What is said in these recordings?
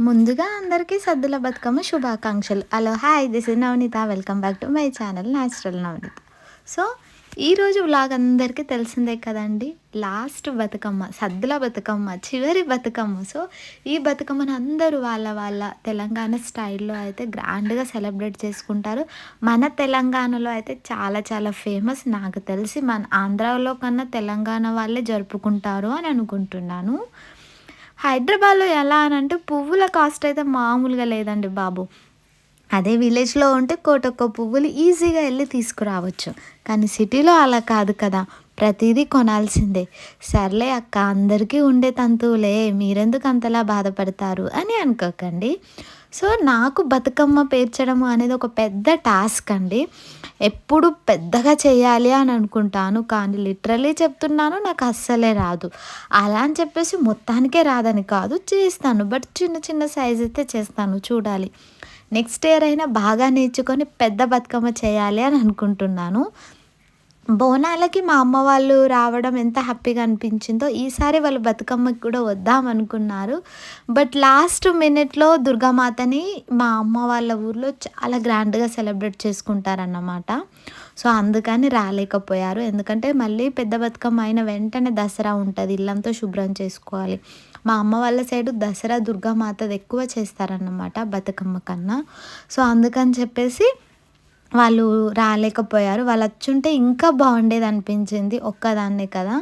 ముందుగా అందరికీ సద్దుల బతుకమ్మ శుభాకాంక్షలు. Hello hi this is Navaneetha. Welcome back to my channel natural Navaneetha. So ఈరోజు blog అందరికీ తెలిసిందే కదండి. లాస్ట్ బతుకమ్మ సద్దుల బతుకమ్మ చివరి బతుకమ్మ. సో ఈ బతుకమ్మను అందరూ వాళ్ళ వాళ్ళ తెలంగాణ స్టైల్లో అయితే గ్రాండ్గా సెలబ్రేట్ చేసుకుంటారు. మన తెలంగాణలో అయితే చాలా చాలా ఫేమస్. నాకు తెలిసి మన ఆంధ్రాలో కన్నా తెలంగాణ వాళ్ళే జరుపుకుంటారు అని అనుకుంటున్నాను. హైదరాబాద్లో ఎలా అని అంటే పువ్వుల కాస్ట్ అయితే మామూలుగా లేదండి బాబు. అదే విలేజ్లో ఉంటే కోటొక్క పువ్వులు ఈజీగా వెళ్ళి తీసుకురావచ్చు. కానీ సిటీలో అలా కాదు కదా ప్రతిదీ కొనాల్సిందే. సర్లే అక్క అందరికీ ఉండే తంతువులే మీరెందుకు అంతలా బాధపడతారు అని అనుకోకండి. సో నాకు బతుకమ్మ పేర్చడం అనేది ఒక పెద్ద టాస్క్ అండి. ఎప్పుడు పెద్దగా చేయాలి అని అనుకుంటాను కానీ లిటరలీ చెప్తున్నాను నాకు అస్సలే రాదు. అలా అని చెప్పేసి మొత్తానికే రాదని కాదు చేస్తాను. బట్ చిన్న చిన్న సైజ్ అయితే చేస్తాను చూడాలి. నెక్స్ట్ ఇయర్ అయినా బాగా నేర్చుకొని పెద్ద బతుకమ్మ చేయాలి అని అనుకుంటున్నాను. బోనాలకి మా అమ్మ వాళ్ళు రావడం ఎంత హ్యాపీగా అనిపించిందో ఈసారి వాళ్ళు బతుకమ్మకి కూడా వద్దాం అనుకున్నారు. బట్ లాస్ట్ మినిట్లో దుర్గామాతని మా అమ్మ వాళ్ళ ఊర్లో చాలా గ్రాండ్గా సెలబ్రేట్ చేసుకుంటారన్నమాట. సో అందుకని రాలేకపోయారు. ఎందుకంటే మళ్ళీ పెద్ద బతుకమ్మ అయిన వెంటనే దసరా ఉంటుంది. ఇల్లంతా శుభ్రం చేసుకోవాలి. మా అమ్మ వాళ్ళ సైడు దసరా దుర్గామాతది ఎక్కువ చేస్తారన్నమాట బతుకమ్మ కన్నా. సో అందుకని చెప్పేసి వాళ్ళు రాలేకపోయారు. వాళ్ళు వచ్చుంటే ఇంకా బాగుండేది అనిపించింది ఒక్కదాన్నే కదా.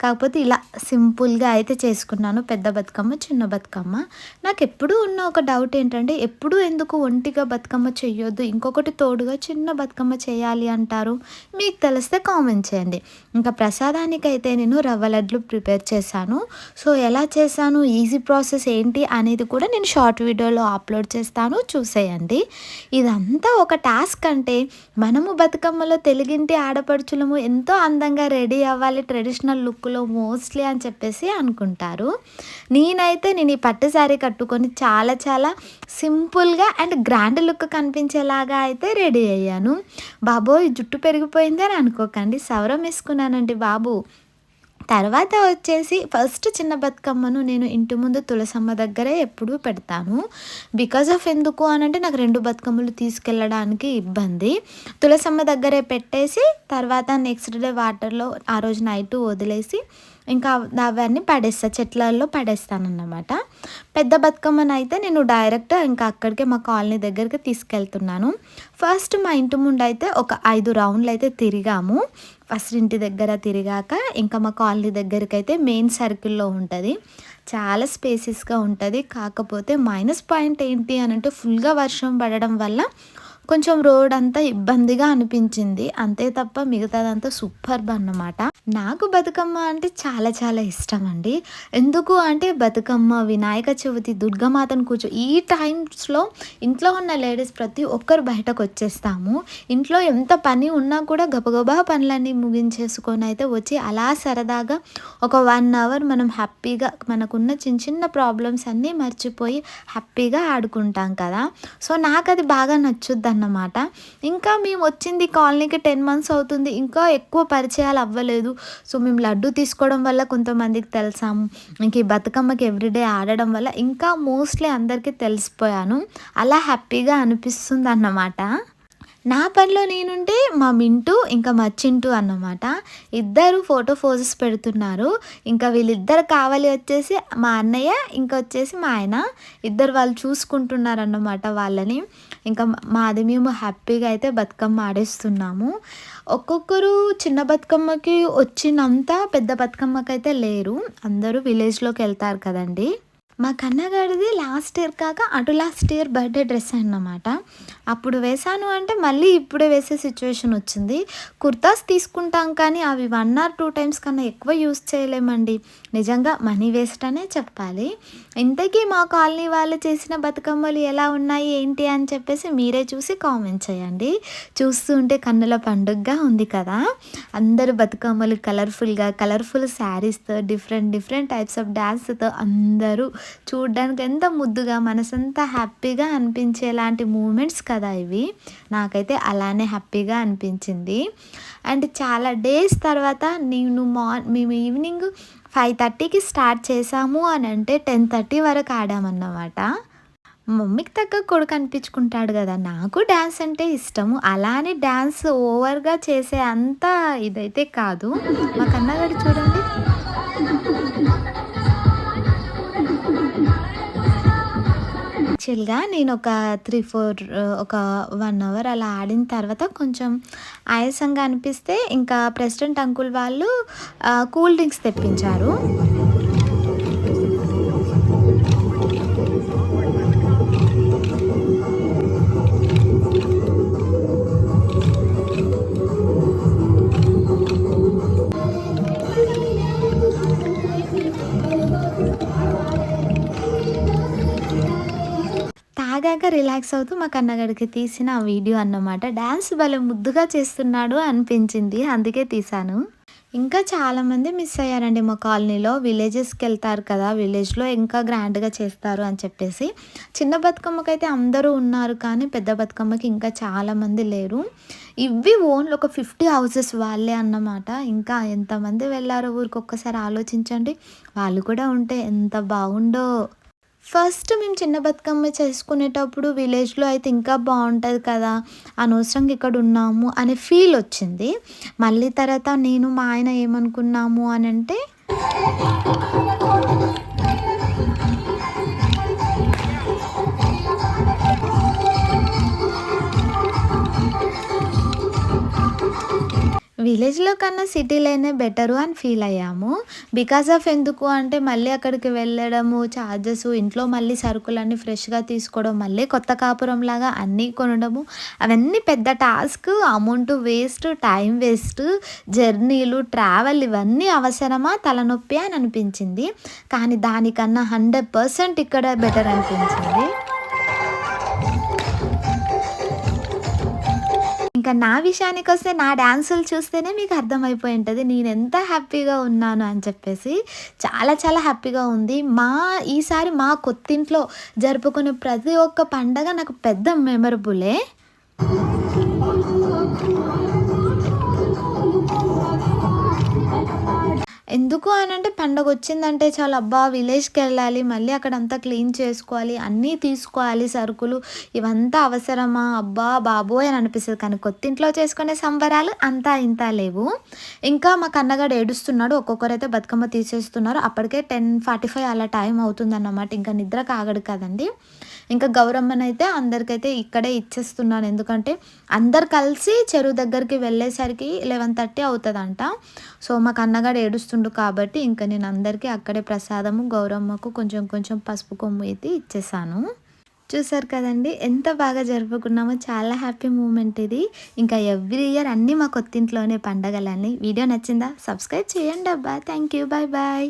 కాకపోతే ఇలా సింపుల్గా అయితే చేసుకున్నాను. పెద్ద బతుకమ్మ చిన్న బతుకమ్మ. నాకు ఎప్పుడూ ఉన్న ఒక డౌట్ ఏంటంటే ఎప్పుడూ ఎందుకు ఒంటిగా బతుకమ్మ చెయ్యొద్దు? ఇంకొకటి తోడుగా చిన్న బతుకమ్మ చేయాలి అంటారు? మీకు తెలిస్తే కామెంట్ చేయండి. ఇంకా ప్రసాదానికి అయితే నేను రవ్వ లడ్లు ప్రిపేర్ చేశాను. సో ఎలా చేశాను? ఈజీ ప్రాసెస్ ఏంటి అనేది కూడా నేను షార్ట్ వీడియోలో అప్లోడ్ చేస్తాను. చూసేయండి. ఇదంతా ఒక టాస్క్ అంటే మనము బతుకమ్మలో తెలుగింటి ఆడపడుచులము ఎంతో అందంగా రెడీ అవ్వాలి ట్రెడిషనల్ లుక్ లుక్లో మోస్ట్లీ అని చెప్పేసి అనుకుంటారు. నేనైతే నేను ఈ పట్టు శారీ కట్టుకొని చాలా చాలా సింపుల్గా అండ్ గ్రాండ్ లుక్ కనిపించేలాగా అయితే రెడీ అయ్యాను. బాబోయ్ జుట్టు పెరిగిపోయిందని అని అనుకోకండి. సవరం వేసుకున్నానండి బాబు. తర్వాత వచ్చేసి ఫస్ట్ చిన్న బతుకమ్మను నేను ఇంటి ముందు తులసమ్మ దగ్గరే ఎప్పుడూ పెడతాను. బికాజ్ ఆఫ్ ఎందుకు అని అంటే నాకు రెండు బతుకమ్మలు తీసుకెళ్ళడానికి ఇబ్బంది. తులసమ్మ దగ్గరే పెట్టేసి తర్వాత నెక్స్ట్ డే వాటర్లో ఆ రోజు నైట్ వదిలేసి ఇంకా అవన్నీ పడేస్తా చెట్లలో పడేస్తాను అన్నమాట పెద్ద బతుకమ్మను అయితే నేను డైరెక్ట్ ఇంకా అక్కడికే మా కాలనీ దగ్గరికి తీసుకెళ్తున్నాను. ఫస్ట్ మా ఇంటి ముందు అయితే ఒక ఐదు రౌండ్లు అయితే తిరిగాము. ఫస్ట్ ఇంటి దగ్గర తిరిగాక ఇంకా మా కాలనీ దగ్గరికి అయితే మెయిన్ సర్కిల్లో ఉంటుంది. చాలా స్పేసెస్గా ఉంటుంది. కాకపోతే మైనస్ పాయింట్ ఏంటి అని అంటే ఫుల్గా వర్షం పడడం వల్ల కొంచెం రోడ్ అంతా ఇబ్బందిగా అనిపించింది. అంతే తప్ప మిగతాదంతా సూపర్ అన్నమాట. నాకు బతుకమ్మ అంటే చాలా చాలా ఇష్టం అండి ఎందుకు అంటే బతుకమ్మ వినాయక చవితి దుర్గమాతను కూర్చో ఈ టైమ్స్లో ఇంట్లో ఉన్న లేడీస్ ప్రతి ఒక్కరు బయటకు వచ్చేస్తాము. ఇంట్లో ఎంత పని ఉన్నా కూడా గబగబా పనులన్నీ ముగించేసుకొని అయితే వచ్చి అలా సరదాగా ఒక వన్ అవర్ మనం హ్యాపీగా మనకున్న చిన్న చిన్న ప్రాబ్లమ్స్ అన్నీ మర్చిపోయి హ్యాపీగా ఆడుకుంటాం కదా. సో నాకు అది బాగా నచ్చుద్ది అన్నమాట ఇంకా మేము వచ్చింది కాలనీకి టెన్ మంత్స్ అవుతుంది. ఇంకా ఎక్కువ పరిచయాలు అవ్వలేదు. సో మేము లడ్డు తీసుకోవడం వల్ల కొంతమందికి తెలుసాం. ఇంక ఈ బతుకమ్మకి ఎవ్రీడే ఆడడం వల్ల ఇంకా మోస్ట్లీ అందరికీ తెలిసిపోయాను. అలా హ్యాపీగా అనిపిస్తుంది అన్నమాట నా పనిలో నేనుంటే మా మింటూ ఇంకా మా చింటూ అన్నమాట. ఇద్దరు ఫోటో ఫోజెస్ పెడుతున్నారు. ఇంకా వీళ్ళిద్దరు కావాలి వచ్చేసి మా అన్నయ్య ఇంకా వచ్చేసి మా ఆయన. ఇద్దరు వాళ్ళు చూసుకుంటున్నారు అన్నమాట వాళ్ళని. ఇంకా మాది మేము హ్యాపీగా అయితే బతుకమ్మ ఆడేస్తున్నాము. ఒక్కొక్కరు చిన్న బతుకమ్మకి వచ్చినంత పెద్ద బతుకమ్మకైతే లేరు. అందరూ విలేజ్లోకి వెళ్తారు కదండి. మా కన్నగాడిది లాస్ట్ ఇయర్ కాక అటు లాస్ట్ ఇయర్ బర్త్డే డ్రెస్ అన్నమాట. అప్పుడు వేసాను అంటే మళ్ళీ ఇప్పుడే వేసే సిచ్యువేషన్ వచ్చింది. కుర్తాస్ తీసుకుంటాం కానీ అవి వన్ ఆర్ టూ టైమ్స్ కన్నా ఎక్కువ యూస్ చేయలేమండి. నిజంగా మనీ వేస్ట్ అనే చెప్పాలి. ఇంతకీ మా కాలనీ వాళ్ళు చేసిన బతుకమ్మలు ఎలా ఉన్నాయి ఏంటి అని చెప్పేసి మీరే చూసి కామెంట్ చేయండి. చూస్తూ ఉంటే కన్నుల పండుగగా ఉంది కదా. అందరు బతుకమ్మలు కలర్ఫుల్గా కలర్ఫుల్ శారీస్తో డిఫరెంట్ డిఫరెంట్ టైప్స్ ఆఫ్ డ్యాన్స్తో అందరూ చూడడానికి ఎంత ముద్దుగా మనసంతా హ్యాపీగా అనిపించేలాంటి మూమెంట్స్ కదా ఇవి. నాకైతే అలానే హ్యాపీగా అనిపించింది. అండ్ చాలా డేస్ తర్వాత నేను మార్ మేము ఈవినింగ్ ఫైవ్ థర్టీకి స్టార్ట్ చేసాము అని అంటే టెన్ థర్టీ వరకు ఆడామన్నమాట. మమ్మీకి తగ్గ కొడుకు అనిపించుకుంటాడు కదా. నాకు డ్యాన్స్ అంటే ఇష్టము. అలానే డ్యాన్స్ ఓవర్గా చేసే అంత ఇదైతే కాదు. మా కన్నగాడు చూడండి. యాక్చువల్గా నేను ఒక త్రీ ఫోర్ ఒక వన్ అవర్ అలా ఆడిన తర్వాత కొంచెం ఆయాసంగా అనిపిస్తే ఇంకా ప్రెసిడెంట్ అంకుల్ వాళ్ళు కూల్ డ్రింక్స్ తెప్పించారు. తాగాక రిలాక్స్ అవుతూ మా కన్నగడికి తీసిన ఆ వీడియో అన్నమాట. డ్యాన్స్ భలే ముద్దుగా చేస్తున్నాడు అనిపించింది. అందుకే తీశాను. ఇంకా చాలామంది మిస్ అయ్యారండి మా కాలనీలో. విలేజెస్కి వెళ్తారు కదా విలేజ్లో ఇంకా గ్రాండ్గా చేస్తారు అని చెప్పేసి. చిన్న బతుకమ్మకైతే అందరూ ఉన్నారు కానీ పెద్ద బతుకమ్మకి ఇంకా చాలామంది లేరు. ఇవి ఓన్లీ ఒక ఫిఫ్టీ హౌసెస్ వాళ్ళే అన్నమాట. ఇంకా ఎంతమంది వెళ్ళారో? ఊరికి ఒక్కసారి ఆలోచించండి. వాళ్ళు కూడా ఉంటే ఎంత బాగుండో. ఫస్ట్ మేము చిన్న బతుకమ్మ చేసుకునేటప్పుడు విలేజ్లో అయితే ఇంకా బాగుంటుంది కదా అనవసరంగా ఇక్కడ ఉన్నాము అనే ఫీల్ వచ్చింది. మళ్ళీ తర్వాత నేను మా ఆయన ఏమనుకున్నాము అని అంటే విలేజ్లో కన్నా సిటీలోనే బెటరు అని ఫీల్ అయ్యాము. బికాస్ ఆఫ్ ఎందుకు అంటే మళ్ళీ అక్కడికి వెళ్ళడము ఛార్జెస్ ఇంట్లో మళ్ళీ సరుకులన్నీ ఫ్రెష్గా తీసుకోవడం మళ్ళీ కొత్త కాపురం లాగా అన్నీ కొనడము అవన్నీ పెద్ద task amount waste time waste జర్నీలు travel ఇవన్నీ అవసరమా తలనొప్పి అని అనిపించింది. కానీ దానికన్నా హండ్రెడ్ పర్సెంట్ ఇక్కడ బెటర్ అనిపించింది. ఇంకా నా విషయానికి వస్తే నా డ్యాన్సులు చూస్తేనే మీకు అర్థమైపోయి ఉంటుంది. నేను ఎంత హ్యాపీగా ఉన్నాను అని చెప్పేసి చాలా చాలా హ్యాపీగా ఉంది. మా ఈసారి మా కొత్తింట్లో జరుపుకునే ప్రతి ఒక్క పండగ నాకు పెద్ద మెమరబులే. ఎందుకు అని అంటే పండగ వచ్చిందంటే చాలా అబ్బా విలేజ్కి వెళ్ళాలి మళ్ళీ అక్కడ అంతా క్లీన్ చేసుకోవాలి అన్నీ తీసుకోవాలి సరుకులు ఇవంతా అవసరమా? అబ్బా బాబోయ్ అని అనిపిస్తుంది. కానీ కొత్తింట్లో చేసుకునే సంబరాలు అంతా ఇంత లేవు. ఇంకా మా కన్నగాడు ఏడుస్తున్నాడు ఒక్కొక్కరైతే బతుకమ్మ తీసేస్తున్నారు. అప్పటికే టెన్ ఫార్టీ ఫైవ్ అలా టైం అవుతుందన్నమాట. ఇంకా నిద్ర కాగడు కదండి. ఇంకా గౌరమ్మనైతే అందరికైతే ఇక్కడే ఇచ్చేస్తున్నాను. ఎందుకంటే అందరు కలిసి చెరువు దగ్గరికి వెళ్ళేసరికి లెవెన్ థర్టీ అవుతుందంట. సో మాకు అన్నగాడు ఏడుస్తుండు కాబట్టి ఇంకా నేను అందరికీ అక్కడే ప్రసాదము గౌరమ్మకు కొంచెం కొంచెం పసుపు కొమ్ము అయితే ఇచ్చేసాను. చూసారు కదండి ఎంత బాగా జరుపుకున్నామో చాలా హ్యాపీ మూమెంట్ ఇది. ఇంకా ఎవ్రీ ఇయర్ అన్నీ మా కొత్తింట్లోనే పండగలన్నీ. వీడియో నచ్చిందా సబ్స్క్రైబ్ చేయండి అబ్బా. Thank you. Bye bye